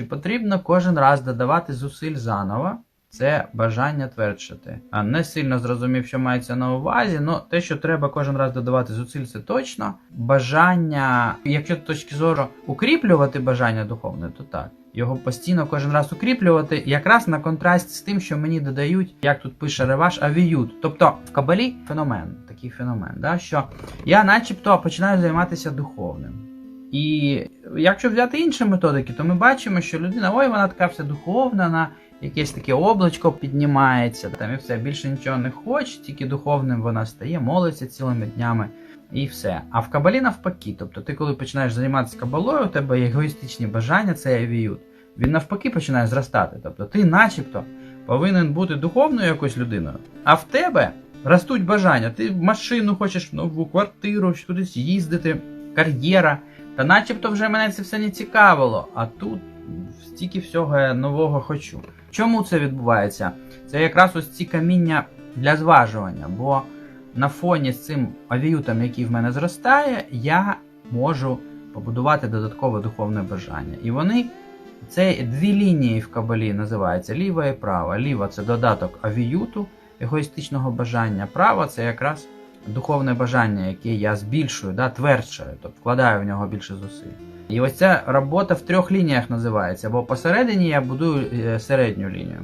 Чи потрібно кожен раз додавати зусиль заново? Це бажання твердшити. А не сильно зрозумів, що мається на увазі. Ну, те, що треба кожен раз додавати зусиль, це точно. Бажання, якщо з точки зору укріплювати бажання духовне, то так. Його постійно кожен раз укріплювати, якраз на контраст з тим, що мені додають, як тут пише реваш, авіют. Тобто в кабалі феномен, такий феномен, да, що я начебто починаю займатися духовним. І якщо взяти інші методики, то ми бачимо, що людина, ой, вона така вся духовна, на якесь таке облачко піднімається, там і все, більше нічого не хоче, тільки духовним вона стає, молиться цілими днями. І все. А в кабалі навпаки. Тобто ти, коли починаєш займатися кабалою, у тебе егоїстичні бажання, це авіют. Він навпаки починає зростати. Тобто ти, начебто, повинен бути духовною якоюсь людиною, а в тебе ростуть бажання. Ти машину хочеш, нову квартиру, кудись їздити, кар'єра. Та начебто вже мене це все не цікавило, а тут стільки всього я нового хочу. Чому це відбувається? Це якраз ось ці каміння для зважування, бо на фоні з цим авіютом, який в мене зростає, я можу побудувати додаткове духовне бажання. І вони це дві лінії в кабалі називаються ліва і права. Ліва це додаток авіюту, егоїстичного бажання. Права це якраз духовне бажання, яке я збільшую, да, тверджую, тобто вкладаю в нього більше зусиль. І ось ця робота в трьох лініях називається, бо посередині я будую е, середню лінію.